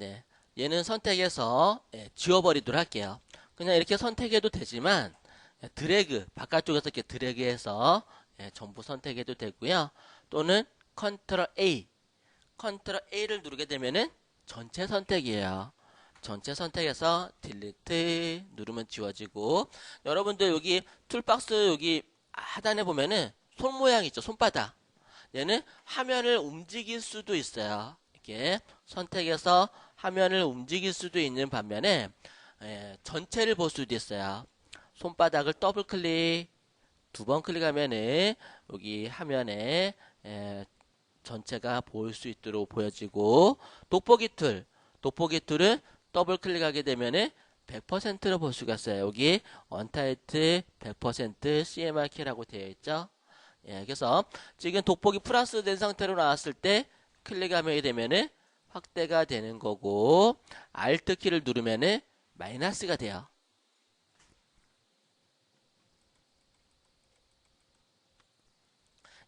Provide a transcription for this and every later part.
네. 얘는 선택해서 예, 지워버리도록 할게요. 그냥 이렇게 선택해도 되지만 예, 드래그 바깥쪽에서 이렇게 드래그해서 예, 전부 선택해도 되고요. 또는 컨트롤 A 컨트롤 A를 누르게 되면은 전체 선택이에요. 전체 선택해서 딜리트 누르면 지워지고 여러분들 여기 툴박스 여기 하단에 보면은 손 모양 있죠 손바닥 얘는 화면을 움직일 수도 있어요 이렇게 선택해서 화면을 움직일 수도 있는 반면에 예, 전체를 볼 수도 있어요 손바닥을 더블 클릭 두 번 클릭하면은 여기 화면에 예, 전체가 보일 수 있도록 보여지고 돋보기 툴 돋보기 툴은 더블 클릭하게 되면은 100%로 볼 수가 있어요. 여기 언타이트 100% CMR 키라고 되어 있죠. 예, 그래서 지금 돋보기 플러스 된 상태로 나왔을 때 클릭하게 되면은 확대가 되는 거고 Alt 키를 누르면은 마이너스가 돼요.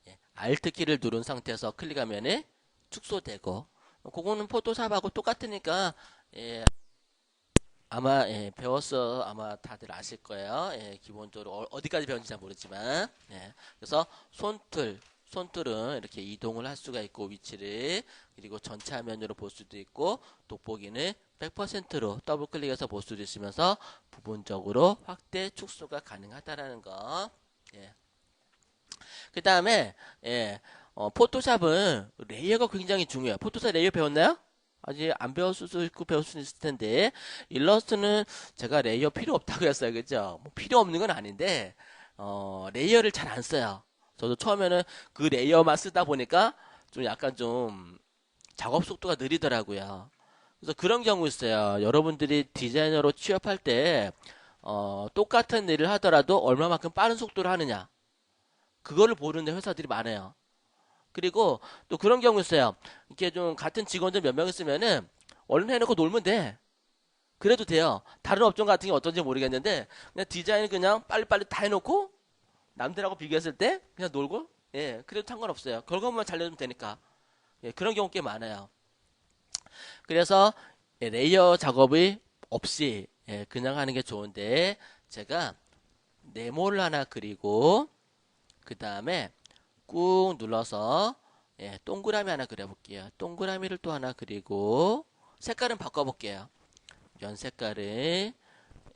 예, Alt 키를 누른 상태에서 클릭하면은 축소되고 그거는 포토샵하고 똑같으니까 예, 아마 예, 배웠어 아마 다들 아실 거예요. 예, 기본적으로 어, 디까지 배웠는지 잘 모르지만 예, 그래서 손틀 손틀은 이렇게 이동을 할 수가 있고 위치를 그리고 전체 화면으로 볼 수도 있고 돋보기는 100%로 더블 클릭해서 볼 수도 있으면서 부분적으로 확대 축소가 가능하다라는 거. 예. 그 다음에 예, 어, 포토샵은 레이어가 굉장히 중요해요. 포토샵 레이어 배웠나요? 아직 안 배웠을 수도 있고 배울 수 있을 텐데 일러스트는 제가 레이어 필요 없다고 했어요. 그죠? 뭐 필요 없는 건 아닌데 어, 레이어를 잘 안 써요. 저도 처음에는 그 레이어만 쓰다 보니까 좀 약간 좀 작업 속도가 느리더라고요. 그래서 그런 경우 있어요. 여러분들이 디자이너로 취업할 때 어, 똑같은 일을 하더라도 얼마만큼 빠른 속도로 하느냐 그거를 보는 회사들이 많아요. 그리고 또 그런 경우 있어요. 이렇게 좀 같은 직원들 몇 명 있으면은 얼른 해놓고 놀면 돼. 그래도 돼요. 다른 업종 같은 게 어떤지 모르겠는데 그냥 디자인 그냥 빨리빨리 다 해놓고 남들하고 비교했을 때 그냥 놀고 예 그래도 상관없어요. 결과물만 잘 내면 되니까 예 그런 경우 꽤 많아요. 그래서 예, 레이어 작업이 없이 예, 그냥 하는 게 좋은데 제가 네모를 하나 그리고 그 다음에 꾹 눌러서 예, 동그라미 하나 그려볼게요. 동그라미를 또 하나 그리고 색깔은 바꿔볼게요. 연 색깔을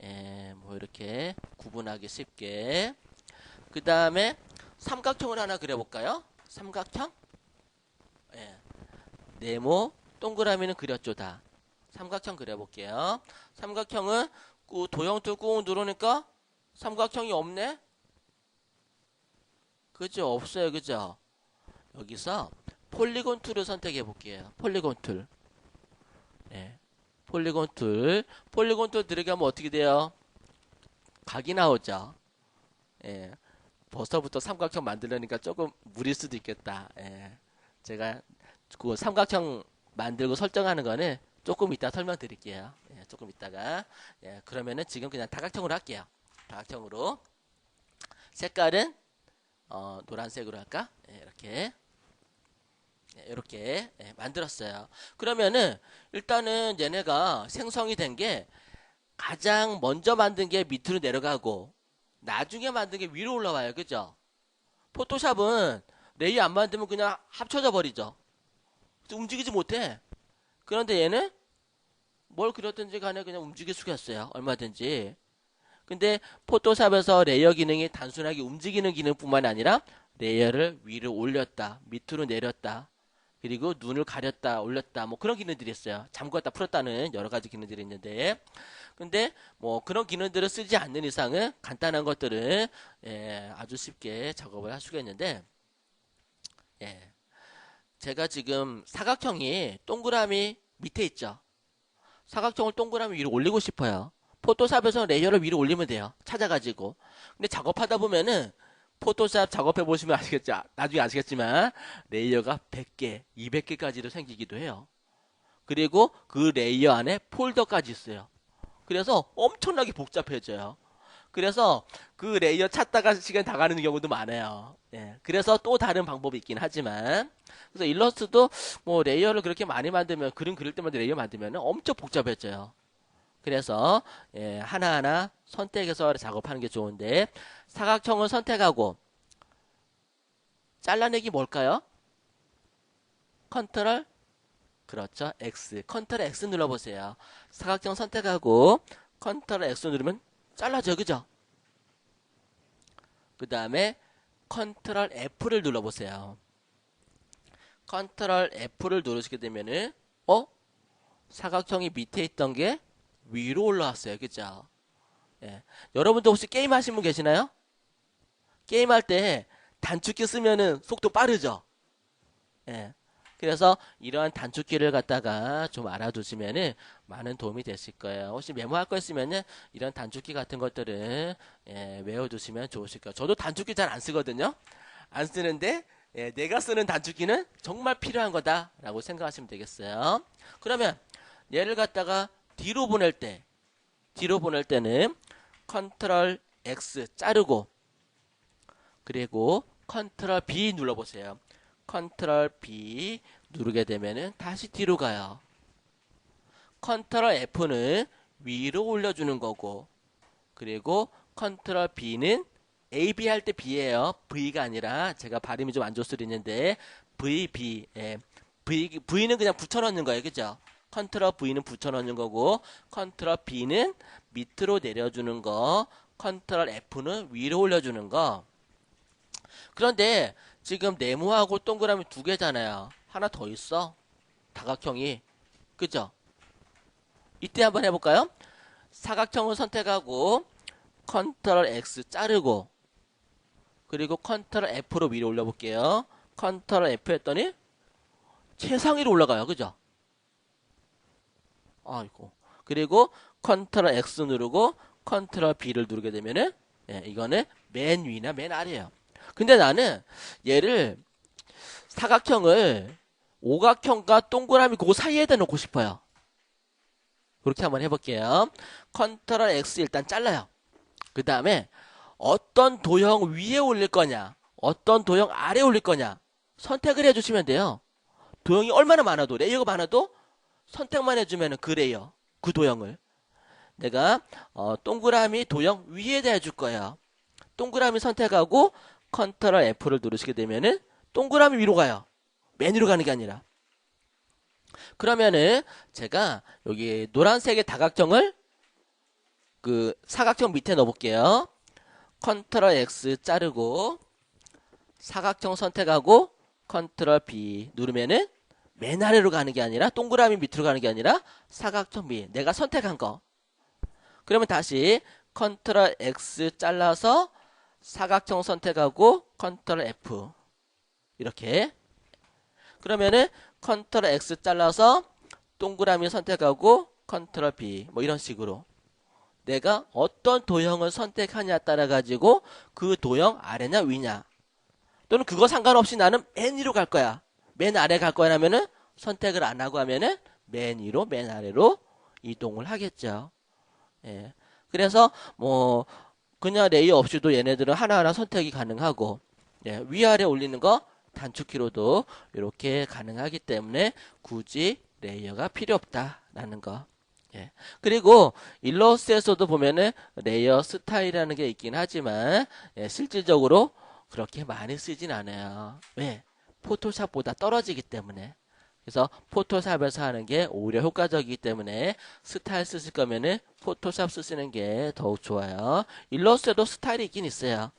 예, 뭐 이렇게 구분하기 쉽게 그 다음에 삼각형을 하나 그려볼까요? 삼각형 예, 네모 동그라미는 그렸죠 다 삼각형 그려볼게요. 삼각형은 꾹 도형툴 꾹 누르니까 삼각형이 없네 그죠? 없어요. 그죠? 여기서 폴리곤 툴을 선택해 볼게요. 폴리곤 툴. 네. 폴리곤 툴. 폴리곤 툴 들어가면 어떻게 돼요? 각이 나오죠. 예. 벌써부터 삼각형 만들려니까 조금 무릴 수도 있겠다. 예. 제가 그 삼각형 만들고 설정하는 거는 조금 이따 설명드릴게요. 예, 조금 이따가. 예, 그러면은 지금 그냥 다각형으로 할게요. 다각형으로. 색깔은 어, 노란색으로 할까? 네, 이렇게 네, 이렇게 네, 만들었어요. 그러면은 일단은 얘네가 생성이 된 게 가장 먼저 만든 게 밑으로 내려가고 나중에 만든 게 위로 올라와요. 그죠? 포토샵은 레이어 안 만들면 그냥 합쳐져 버리죠. 움직이지 못해. 그런데 얘는 뭘 그렸든지 간에 그냥 움직일 수가 있어요. 얼마든지. 근데 포토샵에서 레이어 기능이 단순하게 움직이는 기능뿐만 아니라 레이어를 위로 올렸다, 밑으로 내렸다, 그리고 눈을 가렸다, 올렸다, 뭐 그런 기능들이 있어요. 잠궜다, 풀었다는 여러 가지 기능들이 있는데, 근데 뭐 그런 기능들을 쓰지 않는 이상은 간단한 것들은 예, 아주 쉽게 작업을 할 수가 있는데, 예, 제가 지금 사각형이 동그라미 밑에 있죠. 사각형을 동그라미 위로 올리고 싶어요. 포토샵에서 레이어를 위로 올리면 돼요. 찾아가지고. 근데 작업하다 보면은 포토샵 작업해 보시면 아시겠죠? 나중에 아시겠지만 레이어가 100개, 200개까지도 생기기도 해요. 그리고 그 레이어 안에 폴더까지 있어요. 그래서 엄청나게 복잡해져요. 그래서 그 레이어 찾다가 시간 다 가는 경우도 많아요. 예. 그래서 또 다른 방법이 있긴 하지만 그래서 일러스트도 뭐 레이어를 그렇게 많이 만들면 그림 그릴 때마다 레이어 만들면 엄청 복잡해져요. 그래서 예, 하나하나 선택해서 작업하는 게 좋은데 사각형을 선택하고 잘라내기 뭘까요? 컨트롤 그렇죠. X. 컨트롤 X 눌러보세요. 사각형 선택하고 컨트롤 X 누르면 잘라져 그죠? 그 다음에 컨트롤 F를 눌러보세요. 컨트롤 F를 누르시게 되면은 어? 사각형이 밑에 있던 게 위로 올라왔어요. 그죠? 예. 여러분도 혹시 게임 하신 분 계시나요? 게임할 때 단축키 쓰면은 속도 빠르죠? 예. 그래서 이러한 단축키를 갖다가 좀 알아두시면은 많은 도움이 되실 거예요. 혹시 메모할 거 있으면은 이런 단축키 같은 것들은 예, 외워두시면 좋으실 거예요. 저도 단축키 잘 안 쓰거든요. 안 쓰는데 예, 내가 쓰는 단축키는 정말 필요한 거다라고 생각하시면 되겠어요. 그러면 얘를 갖다가 뒤로 보낼 때 뒤로 보낼 때는 컨트롤 X 자르고 그리고 컨트롤 B 눌러보세요. 컨트롤 B 누르게 되면은 다시 뒤로 가요. 컨트롤 F는 위로 올려주는 거고 그리고 컨트롤 B는 AB 할 때 B예요. V가 아니라 제가 발음이 좀 안 좋을 수도 있는데 V, B, 예. V, V는 그냥 붙여넣는 거예요. 그죠? 컨트롤 V는 붙여넣는 거고 컨트롤 B는 밑으로 내려주는 거 컨트롤 F는 위로 올려주는 거 그런데 지금 네모하고 동그라미 두 개잖아요. 하나 더 있어. 다각형이. 그죠? 이때 한번 해볼까요? 사각형을 선택하고 컨트롤 X 자르고 그리고 컨트롤 F로 위로 올려볼게요. 컨트롤 F 했더니 최상위로 올라가요. 그죠? 아이고. 그리고 컨트롤 X 누르고 컨트롤 B를 누르게 되면은 예, 이거는 맨 위나 맨 아래예요. 근데 나는 얘를 사각형을 오각형과 동그라미 그 사이에다 놓고 싶어요. 그렇게 한번 해볼게요. 컨트롤 X 일단 잘라요. 그 다음에 어떤 도형 위에 올릴 거냐, 어떤 도형 아래 올릴 거냐 선택을 해주시면 돼요. 도형이 얼마나 많아도 레이어가 많아도 선택만 해주면 그 레이어, 그 도형을 내가 어, 동그라미 도형 위에다 해줄 거예요. 동그라미 선택하고 컨트롤 F를 누르시게 되면은 동그라미 위로 가요. 맨 위로 가는 게 아니라. 그러면은 제가 여기 노란색의 다각형을 그 사각형 밑에 넣어볼게요. 컨트롤 X 자르고 사각형 선택하고 컨트롤 B 누르면은 맨 아래로 가는 게 아니라 동그라미 밑으로 가는 게 아니라 사각형 밑 내가 선택한 거. 그러면 다시 컨트롤 X 잘라서 사각형 선택하고 컨트롤 F. 이렇게. 그러면은 컨트롤 X 잘라서 동그라미 선택하고 컨트롤 B. 뭐 이런 식으로. 내가 어떤 도형을 선택하냐에 따라 가지고 그 도형 아래냐 위냐. 또는 그거 상관없이 나는 맨 위로 갈 거야. 맨 아래 갈 거야 하면은 선택을 안 하고 하면은 맨 위로 맨 아래로 이동을 하겠죠. 예. 그래서 뭐 그냥 레이어 없이도 얘네들은 하나하나 선택이 가능하고 예, 위아래 올리는 거 단축키로도 이렇게 가능하기 때문에 굳이 레이어가 필요 없다라는 거. 예. 그리고 일러스트에서도 보면은 레이어 스타일이라는 게 있긴 하지만 예, 실질적으로 그렇게 많이 쓰진 않아요. 왜? 포토샵보다 떨어지기 때문에. 그래서 포토샵에서 하는 게 오히려 효과적이기 때문에 스타일 쓰실 거면은 포토샵 쓰시는 게 더욱 좋아요. 일러스트에도 스타일이 있긴 있어요.